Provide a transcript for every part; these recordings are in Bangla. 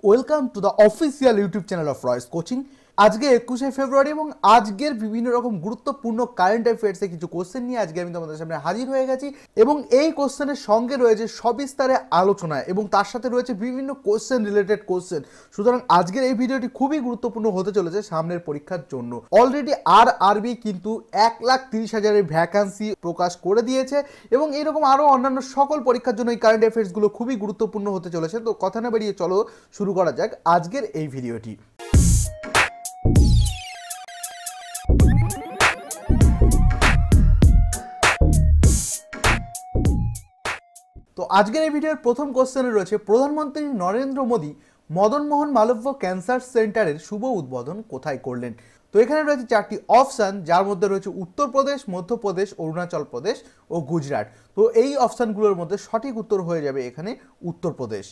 Welcome to the official YouTube channel of Royce Coaching. আজকে একুশে ফেব্রুয়ারি এবং আজকের বিভিন্ন রকম গুরুত্বপূর্ণ কারেন্ট অ্যাফেয়ার্সে কিছু কোশ্চেন নিয়ে আজকে আমি তোমাদের সামনে হাজির হয়ে গেছি এবং এই কোশ্চেনের সঙ্গে রয়েছে সবিস্তারে আলোচনা এবং তার সাথে রয়েছে বিভিন্ন কোশ্চেন রিলেটেড কোশ্চেন সুতরাং আজকের এই ভিডিওটি খুবই গুরুত্বপূর্ণ হতে চলেছে সামনের পরীক্ষার জন্য। অলরেডি আর আরবি কিন্তু এক লাখ তিরিশ হাজারের ভ্যাকান্সি প্রকাশ করে দিয়েছে এবং এরকম আরও অন্যান্য সকল পরীক্ষার জন্য এই কারেন্ট অ্যাফেয়ার্সগুলো খুবই গুরুত্বপূর্ণ হতে চলেছে। তো কথা না বেরিয়ে চলো শুরু করা যাক আজকের এই ভিডিওটি তো আজকের এই ভিডিওর প্রথম কোশ্চেনে রয়েছে, প্রধানমন্ত্রী নরেন্দ্র মোদী মদন মোহন মালব্য ক্যান্সার সেন্টারের শুভ উদ্বোধন কোথায় করলেন? তো এখানে রয়েছে চারটি অপশান যার মধ্যে রয়েছে উত্তরপ্রদেশ, মধ্যপ্রদেশ, অরুণাচল প্রদেশ ও গুজরাট। তো এই অপশানগুলোর মধ্যে সঠিক উত্তর হয়ে যাবে এখানে উত্তরপ্রদেশ।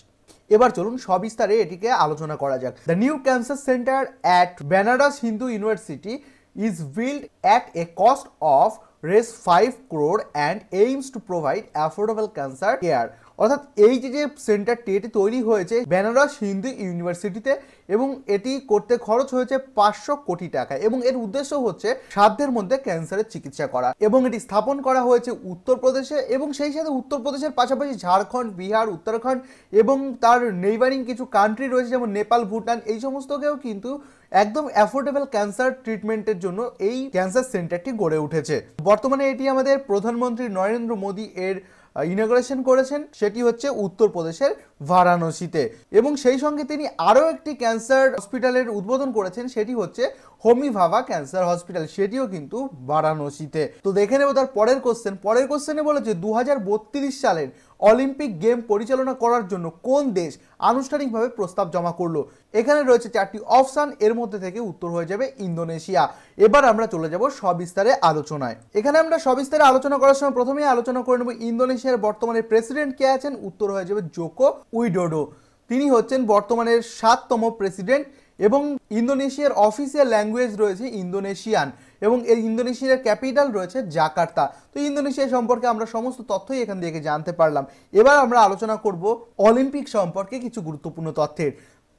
এবার চলুন সবিস্তারে এটিকে আলোচনা করা যাক। The new cancer center at Benaras Hindu university is built at a cost of race five crore and aims to provide affordable cancer care অর্থাৎ এই যে যে সেন্টারটি এটি তৈরি হয়েছে বেনারস হিন্দু ইউনিভার্সিটিতে এবং এটি করতে খরচ হয়েছে পাঁচশো কোটি টাকা এবং এর উদ্দেশ্য হচ্ছে সাধ্যের মধ্যে ক্যান্সারের চিকিৎসা করা এবং এটি স্থাপন করা হয়েছে উত্তরপ্রদেশে এবং সেই সাথে উত্তরপ্রদেশের পাশাপাশি ঝাড়খণ্ড, বিহার, উত্তরাখণ্ড এবং তার নেইবারিং কিছু কান্ট্রি রয়েছে যেমন নেপাল, ভুটান, এই সমস্তকেও কিন্তু একদম অ্যাফোর্ডেবল ক্যান্সার ট্রিটমেন্টের জন্য এই ক্যান্সার সেন্টারটি গড়ে উঠেছে। বর্তমানে এটি আমাদের প্রধানমন্ত্রী নরেন্দ্র মোদী এর ইনগ্রেশন করেছেন, সেটি হচ্ছে উত্তরপ্রদেশের বারাণসীতে এবং সেই সঙ্গে তিনি আরও একটি ক্যান্সার হসপিটালের উদ্বোধন করেছেন সেটি হচ্ছে হোমি ভাভা ক্যান্সার হসপিটাল। সেটিও কিন্তু বারাণসীতে। তো দেখে নেব তার পরের কোশ্চেন পরের কোশ্চেনে বলেছে দু হাজার বত্রিশ সালের অলিম্পিক গেম পরিচালনা করার জন্য কোন দেশ আনুষ্ঠানিকভাবে প্রস্তাব জমা করল? এখানে রয়েছে চারটি অপশান এর মধ্যে থেকে উত্তর হয়ে যাবে ইন্দোনেশিয়া। এবার আমরা চলে যাব সবিস্তারে আলোচনায়। এখানে আমরা সবিস্তারে আলোচনা করার সময় প্রথমেই আলোচনা করে নেব ইন্দোনেশিয়ার বর্তমানে প্রেসিডেন্ট কে আছেন। উত্তর হয়ে যাবে জোকো উইডোডো। তিনি হচ্ছেন বর্তমানের সাততম প্রেসিডেন্ট এবং ইন্দোনেশিয়ার অফিসিয়াল ল্যাঙ্গুয়েজ রয়েছে ইন্দোনেশিয়ান এবং এই ইন্দোনেশিয়ার ক্যাপিটাল রয়েছে জাকার্তা। তো ইন্দোনেশিয়া সম্পর্কে আমরা সমস্ত তথ্যই এখান থেকে জানতে পারলাম। এবার আমরা আলোচনা করব অলিম্পিক সম্পর্কে কিছু গুরুত্বপূর্ণ তথ্যের।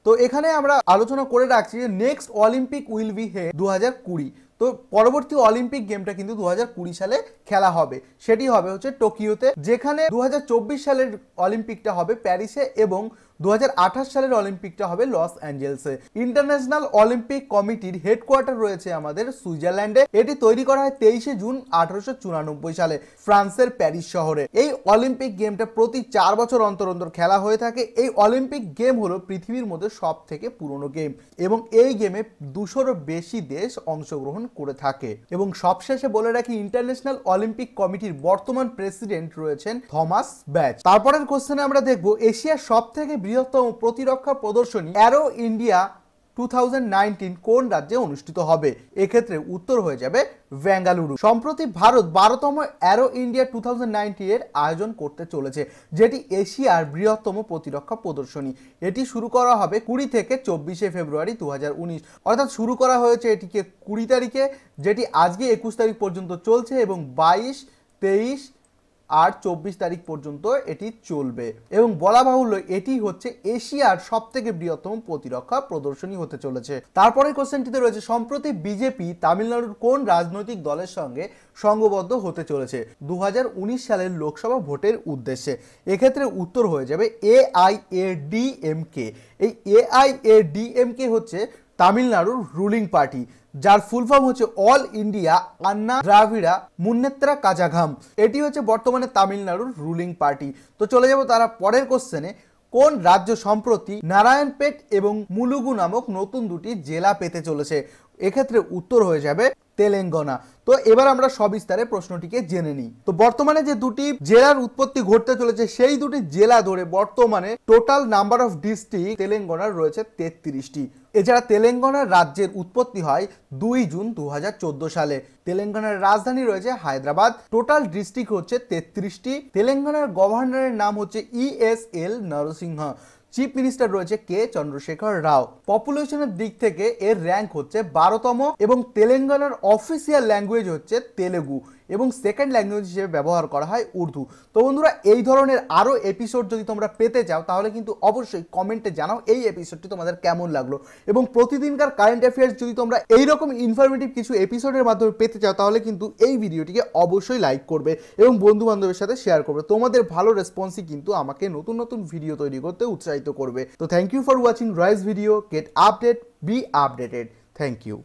তো এখানে আমরা আলোচনা করে রাখছি যে নেক্সট অলিম্পিক উইল বি হে দু হাজার কুড়ি। তো পরবর্তী অলিম্পিক গেমটা কিন্তু দু হাজার কুড়ি সালে খেলা হবে। সেটি হবে হচ্ছে টোকিওতে, যেখানে দু হাজার চব্বিশ সালের অলিম্পিকটা হবে প্যারিসে এবং দু হাজার আঠাশ সালের অলিম্পিকটা হবে লস অ্যাঞ্জেলসে। ইন্টারন্যাশনাল অলিম্পিক কমিটির হেডকোয়ার্টার রয়েছে আমাদের সুইজারল্যান্ডে। এটি তৈরি করা হয় তেইশে জুন আঠারোশো চুরানব্বই সালে ফ্রান্সের প্যারিস শহরে। এই অলিম্পিক গেমটা প্রতি চার বছর অন্তর অন্তর খেলা হয়ে থাকে। এই অলিম্পিক গেম হলো পৃথিবীর মধ্যে সব থেকে পুরনো গেম এবং এই গেমে দুশোরও বেশি দেশ অংশগ্রহণ করে থাকে। এবং সবশেষে বলে রাখি ইন্টারন্যাশনাল অলিম্পিক কমিটির বর্তমান প্রেসিডেন্ট রয়েছেন থমাস ব্যাচ। তারপরের কোশ্চেনে আমরা দেখব, এশিয়ার সব থেকে বৃহত্তম প্রতিরক্ষা প্রদর্শনী অ্যারো ইন্ডিয়া টু কোন রাজ্যে অনুষ্ঠিত হবে? এক্ষেত্রে উত্তর হয়ে যাবে বেঙ্গালুরু। সম্প্রতি ভারত বারোতম অ্যারো ইন্ডিয়া টু এর আয়োজন করতে চলেছে, যেটি এশিয়ার বৃহত্তম প্রতিরক্ষা প্রদর্শনী। এটি শুরু করা হবে কুড়ি থেকে চব্বিশে ফেব্রুয়ারি দু হাজার উনিশ। অর্থাৎ শুরু করা হয়েছে এটিকে কুড়ি তারিখে, যেটি আজকে একুশ তারিখ পর্যন্ত চলছে এবং বাইশ, তেইশ আর চব্বিশ তারিখ পর্যন্ত এটি চলবে। এবং বলা বাহুল্য, এটি হচ্ছে এশিয়ার সব থেকে বৃহত্তম প্রতিরক্ষা প্রদর্শনী হতে চলেছে। তারপরে কোশ্চেনটিতে রয়েছে, সম্প্রতি বিজেপি তামিলনাড়ুর কোন রাজনৈতিক দলের সঙ্গে সংঘবদ্ধ হতে চলেছে? দু হাজার উনিশ সালের লোকসভা ভোটের উদ্দেশ্যে। এক্ষেত্রে উত্তর হয়ে যাবে A I A D M K. এই A I A D M K হচ্ছে তামিলনাড়ুর রুলিং পার্টি যার ফুল ফর্ম হচ্ছে অল ইন্ডিয়া আন্না দ্রাভিড়া মুন্নেত্রা কাজাঘাম এটি হচ্ছে বর্তমানে তামিলনাড়ুর রুলিং পার্টি তো চলে যাব তারা পরের কোশ্চেনে কোন রাজ্য সম্প্রতি নারায়ণপেট এবং মুলুগু নামক নতুন দুটি জেলা পেতে চলেছে? এক্ষেত্রে উত্তর হয়ে যাবে তেলেঙ্গানা। তো এবার আমরা সবিস্তারে প্রশ্নটিকে জেনে নিই। তো বর্তমানে যে দুটি জেলার উৎপত্তি ঘটতে চলেছে, সেই দুটি জেলা ধরে বর্তমানে টোটাল নাম্বার অফ ডিস্ট্রিক্ট তেলেঙ্গানার রয়েছে তেত্রিশটি। এছাড়া তেলেঙ্গানার রাজ্যের উৎপত্তি হয় দুই জুন দু হাজার চোদ্দ সালে। তেলেঙ্গানার রাজধানী রয়েছে হায়দ্রাবাদ। টোটাল ডিস্ট্রিক্ট হচ্ছে তেত্রিশটি। তেলেঙ্গানার গভর্নরের নাম হচ্ছে ইএসএল নরসিংহ। চিফ মিনিস্টার রয়েছে কে? চন্দ্রশেখর রাও। পপুলেশনের দিক থেকে এর র্যাঙ্ক হচ্ছে বারোতম এবং তেলেঙ্গানার অফিসিয়াল ল্যাঙ্গুয়েজ হচ্ছে তেলেগু। এবং সেকেন্ড ল্যাঙ্গুয়েজ হিসেবে ব্যবহার করা হয় উর্দু। তো বন্ধুরা, এই ধরনের আরও এপিসোড যদি তোমরা পেতে চাও, তাহলে কিন্তু অবশ্যই কমেন্টে জানাও এই এপিসোডটি তোমাদের কেমন লাগল। এবং প্রতিদিনকার কারেন্ট অ্যাফেয়ার্স যদি তোমরা এইরকম ইনফরমেটিভ কিছু এপিসোডের মাধ্যমে পেতে চাও, তাহলে কিন্তু এই ভিডিওটিকে অবশ্যই লাইক করবে এবং বন্ধু বান্ধবের সাথে শেয়ার করবে। তোমাদের ভালো রেসপন্সই কিন্তু আমাকে নতুন নতুন ভিডিও তৈরি করতে উৎসাহিত করবে। তো thank you for watching rice video get update be updated thank you